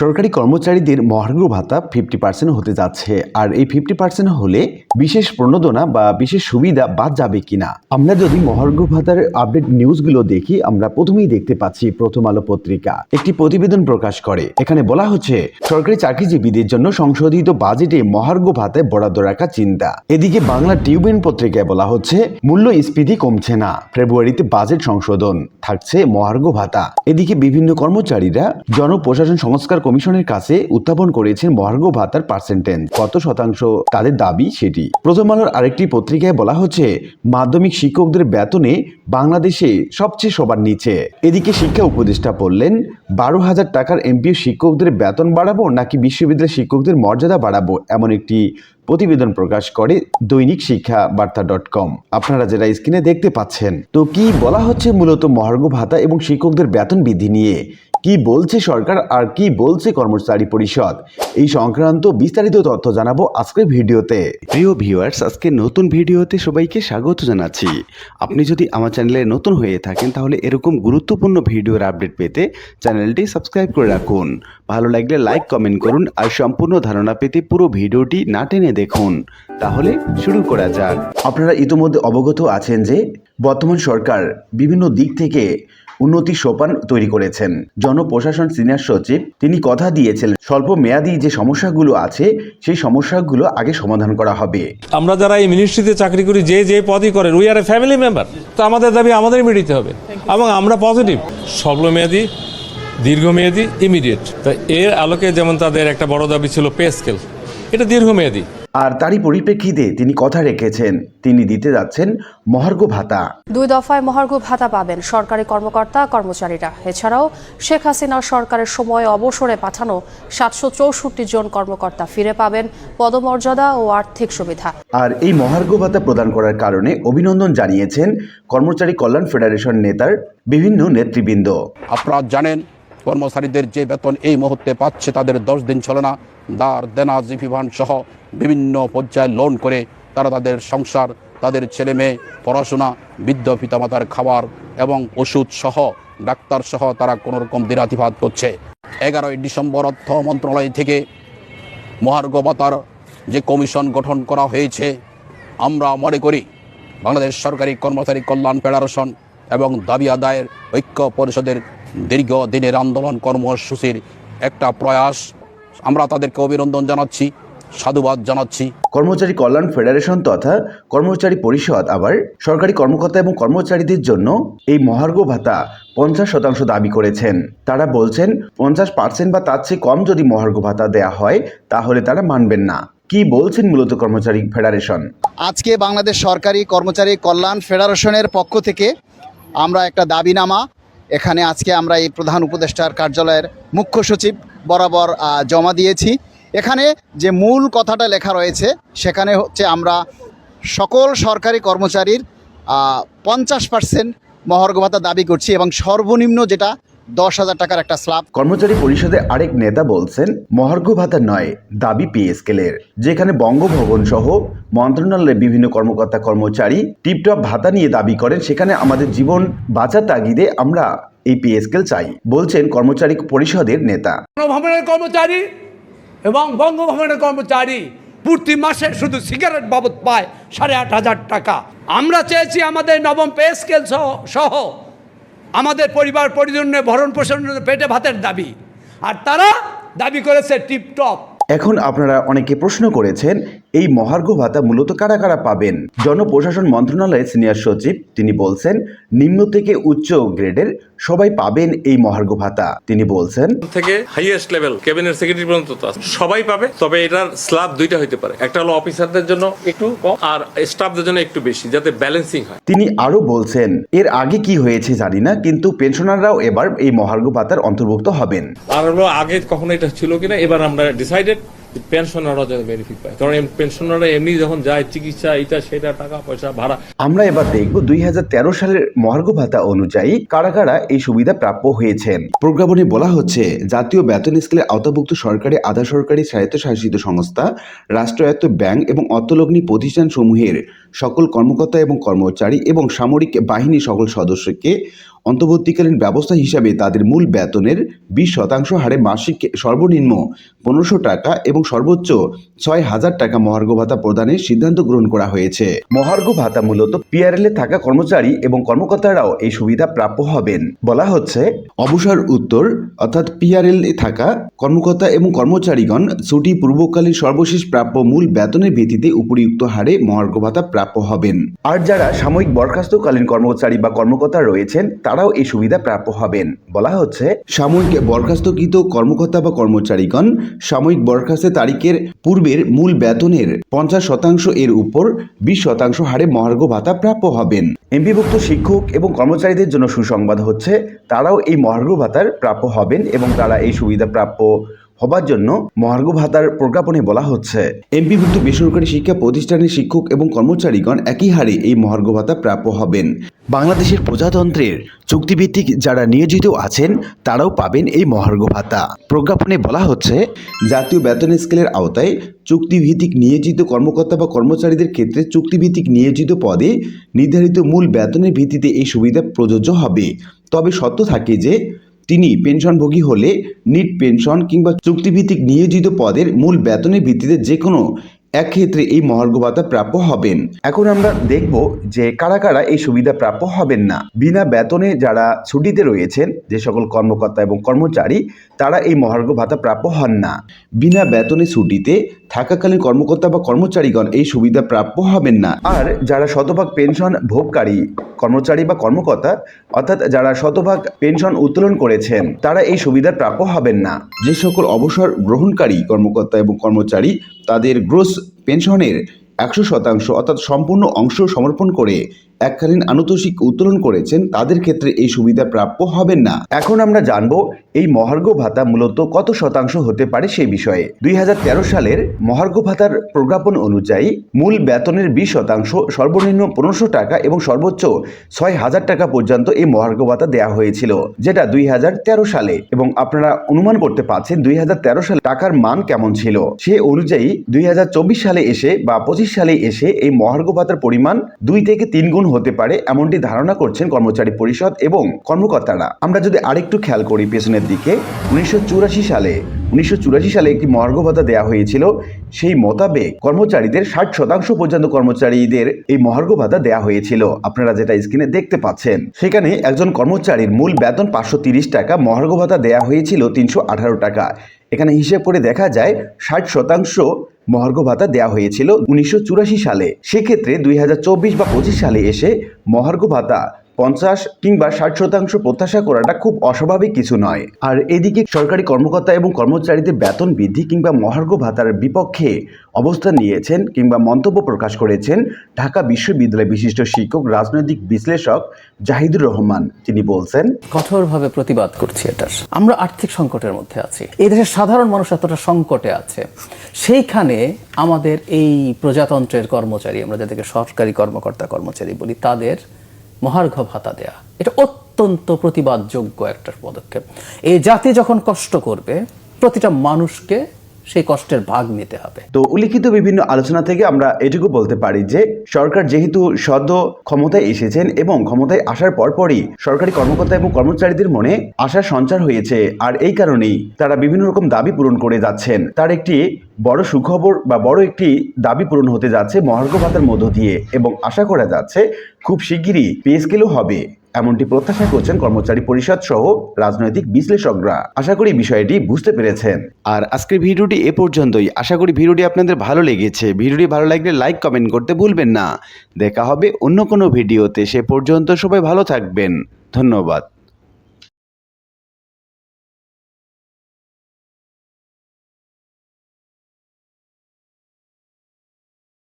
সরকারি কর্মচারীদের মহার্ঘ ভাতা ফিফটি পার্সেন্ট হতে যাচ্ছে। আর এই ফিফটি পার্সেন্ট হলে বিশেষ প্রণোদনা বা বিশেষ সুবিধা বাদ যাবে কিনা? আমরা যদি মহার্ঘ ভাতার আপডেট নিউজগুলো দেখি, আমরা প্রথমেই দেখতে পাচ্ছি প্রথম আলো পত্রিকা। একটি প্রতিবেদন প্রকাশ করে। এখানে বলা হচ্ছে, সরকারি চাকরিজীবীদের জন্য সংশোধিত বাজেটে মহার্ঘ ভাতায় বরাদ্দ রাখা চিন্তা। এদিকে বাংলা টিউবেন পত্রিকায় বলা হচ্ছে, মূল্য মূল্যস্ফীতি কমছে না। ফেব্রুয়ারিতে বাজেট সংশোধন থাকছে মহার্ঘ ভাতা। এদিকে বিভিন্ন কর্মচারীরা জনপ্রশাসন সংস্কার কমিশনের কাছে উত্থাপন করেছেন মহার্ঘ ভাতার পার্সেন্টেজ কত শতাংশ তাদের দাবি সেটি? প্রথম আলোর আরেকটি পত্রিকায় বলা হচ্ছে, মাধ্যমিক শিক্ষকদের বেতনে বাংলাদেশে সবচেয়ে সবার নিচে। এদিকে শিক্ষা উপদেষ্টা বললেন, বারো হাজার টাকার এমপিও শিক্ষকদের বেতন বাড়াবো নাকি বিশ্ববিদ্যালয়ের শিক্ষকদের মর্যাদা বাড়াবো? এমন একটি প্রতিবেদন প্রকাশ করে দৈনিক শিক্ষা বার্তা ডট কম। আপনারা যারা স্ক্রিনে দেখতে পাচ্ছেন। তো কি বলা হচ্ছে মূলত মহার্ঘ ভাতা এবং শিক্ষকদের বেতন বৃদ্ধি নিয়ে? কি বলছে সরকার আর কি বলছে কর্মচারী পরিষদ? এই সংক্রান্ত বিস্তারিত তথ্য জানাব আজকের ভিডিওতে। প্রিয় ভিউয়ার্স আজকে নতুন ভিডিওতে সবাইকে স্বাগত জানাচ্ছি। আপনি যদি আমার চ্যানেলে নতুন হয়ে থাকেন, তাহলে এরকম গুরুত্বপূর্ণ ভিডিওর আপডেট পেতে চ্যানেলটি সাবস্ক্রাইব করে রাখুন। ভালো লাগলে লাইক কমেন্ট করুন আর সম্পূর্ণ ধারণা পেতে পুরো ভিডিওটি না টেনে দেখুন। তাহলে শুরু করা যাক। আপনারা ইতিমধ্যে অবগত আছেন যে বর্তমান সরকার বিভিন্ন দিক থেকে উন্নতি সোপান তৈরি করেছেন। জনপ্রশাসন সিনিয়র সচিব, তিনি কথা দিয়েছেন, স্বল্প মেয়াদী যে সমস্যাগুলো আছে, সেই সমস্যাগুলো আগে সমাধান করা হবে। আমরা যারা এই মিনিস্ট্রিতে চাকরি করি, যে যে পদই করেন we are a family member তো আমাদের দাবি আমাদের মিটিতে হবে। এবং আমরা পজিটিভ স্বল্পমেয়াদী দীর্ঘমেয়াদী ইমিডিয়েট তো এর আলোকে যেমন তাদের একটা বড় দাবি ছিল পে স্কেল এটা দীর্ঘমেয়াদী আর তারই পরিপ্রেক্ষিতে তিনি কথা রেখেছেন। তিনি দিতে যাচ্ছেন মহার্ঘ ভাতা। দুই দফায় মহার্ঘ ভাতা পাবেন সরকারি কর্মকর্তা কর্মচারীরা। এছাড়াও শেখ হাসিনার সরকারের সময় অবসরে পাঠানো সাতশো চৌষট্টি জন কর্মকর্তা ফিরে পাবেন পদমর্যাদা ও আর্থিক সুবিধা। আর এই মহার্ঘ ভাতা প্রদান করার কারণে অভিনন্দন জানিয়েছেন কর্মচারী কল্যাণ ফেডারেশন নেতার বিভিন্ন নেতৃবৃন্দ। আপনারা জানেন কর্মচারীদের যে বেতন এই মুহূর্তে পাচ্ছে তাদের দশ দিন চলে না দার, দেনা জিফিভান সহ বিভিন্ন পর্যায়ে লোন করে তারা তাদের সংসার, তাদের ছেলে মেয়ে, পড়াশোনা, বৃদ্ধ পিতামাতার খাবার এবং ওষুধ সহ ডাক্তার সহ তারা কোনো রকম দিরাতিপাত করছে। এগারোই ডিসেম্বর অর্থ মন্ত্রণালয় থেকে মহার্ঘ ভাতার যে কমিশন গঠন করা হয়েছে, আমরা মনে করি বাংলাদেশ সরকারি কর্মচারী কল্যাণ ফেডারেশন এবং দাবি আদায়ের ঐক্য পরিষদের দীর্ঘ দিনের আন্দোলন কর্মসূচির একটা প্রয়াস। আমরা তাদেরকে অভিনন্দন জানাচ্ছি সাধুবাদ জানাচ্ছি। কর্মচারী কল্যাণ ফেডারেশন তথা কর্মচারী পরিষদ আবার সরকারি কর্মকর্তা এবং কর্মচারীদের জন্য এই মহার্ঘ ভাতা পঞ্চাশ শতাংশ দাবি করেছেন। তারা বলছেন পঞ্চাশ পার্সেন্ট বা তার চেয়ে কম যদি মহার্ঘ ভাতা দেয়া হয় তাহলে তারা মানবেন না। কি বলছেন মূলত কর্মচারী ফেডারেশন? আজকে বাংলাদেশ সরকারি কর্মচারী কল্যাণ ফেডারেশনের পক্ষ থেকে আমরা একটা দাবিনামা এখানে আজকে আমরা এই প্রধান উপদেষ্টার কার্যালয়ের মুখ্য সচিব বরাবর জমা দিয়েছি। এখানে যে মূল কথাটা লেখা রয়েছে, সেখানে হচ্ছে আমরা সকল সরকারি কর্মচারীর পঞ্চাশ পার্সেন্ট মহর্ঘ ভাতা দাবি করছি এবং সর্বনিম্ন যেটা দশ হাজার টাকার একটা স্ল্যাব কর্মচারী পরিষদের আরেক নেতা বলছেন মহার্ঘ ভাতা নয় দাবি পে স্কেলের যেখানে বঙ্গভবন সহ মন্ত্রণালয়ের বিভিন্ন কর্মকর্তা কর্মচারী টিপটপ ভাতা নিয়ে দাবি করেন সেখানে আমাদের জীবন বাঁচার তাগিদে আমরা এই পে স্কেল চাই বলছেন কর্মচারী পরিষদের নেতা। গণভবনের কর্মচারী এবং বঙ্গভবনের কর্মচারী প্রতি মাসে শুধু সিগারেট বাবদ পায় সাড়ে আট হাজার টাকা। আমরা চেয়েছি আমাদের নবম পে স্কেল সহ সহ আমাদের পরিবার পরিজনের ভরণ পোষণ পেটে ভাতের দাবি। আর তারা দাবি করেছে টিপটপ। এখন আপনারা অনেকে প্রশ্ন করেছেন এই মহার্ঘ ভাতা মূলত কারা কারা পাবেন? জনপ্রশাসন মন্ত্রণালয়ের সিনিয়র সচিব তিনি বলছেন নিম্ন থেকে উচ্চ গ্রেডের সবাই পাবেন এই মহার্ঘ ভাতা। তিনি বলছেন থেকে হাইয়েস্ট লেভেল ক্যাবিনেট সেক্রেটারি পর্যন্ত সবাই পাবে তবে এটার স্ল্যাব দুইটা হইতে পারে। একটা হলো অফিসারদের জন্য একটু কম আর স্টাফদের জন্য একটু বেশি যাতে ব্যালেন্সিং হয়। তিনি আরও বলছেন এর আগে কি হয়েছে জানি না কিন্তু পেনশনাররাও এবার এই মহার্ঘ ভাতার অন্তর্ভুক্ত হবেন। আর হলো আগে কখনো এটা ছিল কিনা এবার আমরা ডিসাইডেড পেনশনাররা যাতে বেনিফিট পায়। কারণ পেনশনাররা এমনি যখন যায়, চিকিৎসা এটা সেটা, টাকা, পয়সা, ভাড়া। আমরা এবার দেখব দুই হাজার তেরো সালের মহার্ঘ ভাতা অনুযায়ী কারা কারা এই সুবিধা প্রাপ্য হয়েছেন। প্রজ্ঞাপনে বলা হচ্ছে, জাতীয় বেতন স্কেলের আওতাভুক্ত সরকারি, আধা সরকারি স্বায়ত্তশাসিত সংস্থা, রাষ্ট্রায়ত্ত ব্যাংক এবং অর্থলগ্নি প্রতিষ্ঠান সমূহের সকল কর্মকর্তা এবং কর্মচারী এবং সামরিক বাহিনী সকল সদস্যকে অন্তর্বর্তীকালীন ব্যবস্থা হিসাবে তাদের মূল বেতনের বিশ শতাংশ হারে মাসিক সর্বনিম্ন পনেরোশো টাকা এবং সর্বোচ্চ ছয় হাজার টাকা মহার্ঘ ভাতা প্রদানের সিদ্ধান্ত গ্রহণ করা হয়েছে। মহার্ঘ ভাতা মূলত পিআরএল এ থাকা কর্মচারী এবং কর্মকর্তারাও এই সুবিধা প্রাপ্য হবেন। বলা হচ্ছে, অবসর উত্তর অর্থাৎ পিআরএল এ থাকা কর্মকর্তা এবং কর্মচারীগণ ছুটি পূর্বকালীন সর্বশেষ প্রাপ্য মূল বেতনের ভিত্তিতে উপরিউক্ত হারে মহার্ঘ ভাতা প্রাপ্য হবেন। আর যারা সাময়িক বরখাস্তকালীন কর্মচারী বা কর্মকর্তা রয়েছেন তারাও এই সুবিধা প্রাপ্য হবেন। বলা হচ্ছে, সাময়িক বরখাস্তকৃত কর্মকর্তা বা কর্মচারীগণ সাময়িক বরখাস্তের তারিখের পূর্বের মূল বেতনের পঞ্চাশ শতাংশ এর উপর বিশ শতাংশ হারে মহার্ঘ ভাতা প্রাপ্য হবেন। এমপিভুক্ত শিক্ষক এবং কর্মচারীদের জন্য সুসংবাদ হচ্ছে, তারাও এই মহার্ঘ ভাতার প্রাপ্য হবেন এবং তারা এই সুবিধা প্রাপ্য হবার জন্য মহার্ঘ ভাতার প্রজ্ঞাপনে বলা হচ্ছে। এমপিভুক্ত বেসরকারি শিক্ষা প্রতিষ্ঠানের শিক্ষক এবং কর্মচারীগণ একই হারে এই মহার্ঘ ভাতা প্রাপ্য হবেন। বাংলাদেশের প্রজাতন্ত্রের চুক্তিভিত্তিক যারা নিয়োজিত আছেন, তারাও পাবেন এই মহার্ঘ ভাতা। প্রজ্ঞাপনে বলা হচ্ছে, জাতীয় বেতন স্কেলের আওতায় চুক্তিভিত্তিক নিয়োজিত কর্মকর্তা বা কর্মচারীদের ক্ষেত্রে চুক্তিভিত্তিক নিয়োজিত পদে নির্ধারিত মূল বেতনের ভিত্তিতে এই সুবিধা প্রযোজ্য হবে। তবে সত্য থাকে যে তিনি পেনশনভোগী হলে নিট পেনশন কিংবা চুক্তিভিত্তিক নিয়োজিত পদের মূল বেতনের ভিত্তিতে যে কোনো এক ক্ষেত্রে এই মহার্ঘ ভাতা প্রাপ্য হবেন। এখন আমরা দেখব যে কারা কারা এই সুবিধা প্রাপ্য হবেন না। বিনা বেতনে যারা ছুটিতে রয়েছেন, যে সকল কর্মকর্তা এবং কর্মচারী, তারা এই মহার্ঘ ভাতা প্রাপ্য হন না। বিনা বেতনে ছুটিতে থাকাকালীন কর্মকর্তা বা কর্মচারীগণ এই সুবিধা প্রাপ্য হবেন না। আর যারা শতভাগ পেনশন ভোগকারী কর্মচারী বা কর্মকর্তা, অর্থাৎ যারা শতভাগ পেনশন উত্তোলন করেছেন, তারা এই সুবিধার প্রাপ্য হবেন না। যে সকল অবসর গ্রহণকারী কর্মকর্তা এবং কর্মচারী তাদের গ্রোস পেনশনের একশো শতাংশ, অর্থাৎ সম্পূর্ণ অংশ সমর্পণ করে এককালীন আনুতোষিক উত্তোলন করেছেন, তাদের ক্ষেত্রে এই সুবিধা প্রাপ্য হবেন না। এখন আমরা জানব এই মহার্ঘ ভাতা মূলত কত শতাংশ হতে পারে সেই বিষয়ে? দুই হাজার তেরো সালের মহার্ঘ ভাতার প্রজ্ঞাপন অনুযায়ী মূল বেতনের বিশ শতাংশ, সর্বনিম্ন পনেরোশো টাকা এবং সর্বোচ্চ ছয় হাজার টাকা পর্যন্ত এই মহার্ঘ ভাতা দেওয়া হয়েছিল, যেটা দুই হাজার তেরো সালে। এবং আপনারা অনুমান করতে পারছেন দুই হাজার তেরো সালে টাকার মান কেমন ছিল। সে অনুযায়ী দুই হাজার চব্বিশ সালে এসে বা পঁচিশ সালে এসে এই মহার্ঘ ভাতার পরিমাণ দুই থেকে তিন গুণ হতে পারে, এমনটি ধারণা করছেন কর্মচারী পরিষদ এবং কর্মকর্তারা। আমরা যদি আরেকটু খেয়াল করি পেছনের দিকে উনিশশো চুরাশি সালে, উনিশশো চুরাশি সালে একটি মহার্ঘ ভাতা দেওয়া হয়েছিল। সেই মোতাবেক কর্মচারীদের ষাট শতাংশ পর্যন্ত কর্মচারীদের এই মহার্ঘ ভাতা দেওয়া হয়েছিল। আপনারা যেটা স্ক্রিনে দেখতে পাচ্ছেন, সেখানে একজন কর্মচারীর মূল বেতন পাঁচশো টাকা মহার্ঘ ভাতা দেওয়া হয়েছিল তিনশো আঠারো টাকা। এখানে হিসেব করে দেখা যায়, ষাট শতাংশ মহার্ঘ ভাতা দেওয়া হয়েছিল উনিশশো চুরাশি সালে। সেক্ষেত্রে দুই হাজার চব্বিশ বা পঁচিশ সালে এসে মহার্ঘ ভাতা পঞ্চাশ কিংবা ষাট শতাংশ প্রত্যাশা করাটা খুব অস্বাভাবিক কিছু নয়। আর এদিকে সরকারি কর্মকর্তা এবং কর্মচারীদের বেতন বৃদ্ধি কিংবা মহার্ঘ ভাতার বিপক্ষে অবস্থান নিয়েছেন কিংবা মন্তব্য প্রকাশ করেছেন ঢাকা বিশ্ববিদ্যালয় বিশিষ্ট শিক্ষক, রাজনৈতিক বিশ্লেষক জাহিদুর রহমান। তিনি বলছেন, কঠোরভাবে প্রতিবাদ করছি এটার। আমরা আর্থিক সংকটের মধ্যে আছি। এই দেশের সাধারণ মানুষ এতটা সংকটে আছে। সেইখানে আমাদের এই প্রজাতন্ত্রের কর্মচারী, আমরা যাদেরকে সরকারি কর্মকর্তা কর্মচারী বলি, তাদের মহার্ঘ ভাতা দেয়া। এটা অত্যন্ত প্রতিবাদযোগ্য একটা পদক্ষেপ। এই জাতি যখন কষ্ট করবে, প্রতিটা মানুষকে সেই কষ্টের ভাগ নিতে হবে। তো উল্লিখিত বিভিন্ন আলোচনা থেকে আমরা এটুকু বলতে পারি যে, সরকার যেহেতু সদ্য ক্ষমতায় এসেছেন এবং ক্ষমতায় আসার পরপরই সরকারি কর্মকর্তা এবং কর্মচারীদের মনে আশার সঞ্চার হয়েছে, আর এই কারণেই তারা বিভিন্ন রকম দাবি পূরণ করে যাচ্ছেন। তার একটি বড় সুখবর বা বড় একটি দাবি পূরণ হতে যাচ্ছে মহার্ঘ ভাতার মধ্য দিয়ে এবং আশা করা যাচ্ছে খুব শিগগিরই পে স্কেলও হবে। এমনটি প্রত্যাশা করছেন কর্মচারী পরিষদ সহ রাজনৈতিক বিশ্লেষকরা। আশা করি বিষয়টি বুঝতে পেরেছেন। আর আজকের ভিডিওটি এ পর্যন্তই। আশা করি ভিডিওটি আপনাদের ভালো লেগেছে। ভিডিওটি ভালো লাগলে লাইক, কমেন্ট করতে ভুলবেন না। দেখা হবে অন্য কোনো ভিডিওতে। সে পর্যন্ত সবাই ভালো থাকবেন। ধন্যবাদ।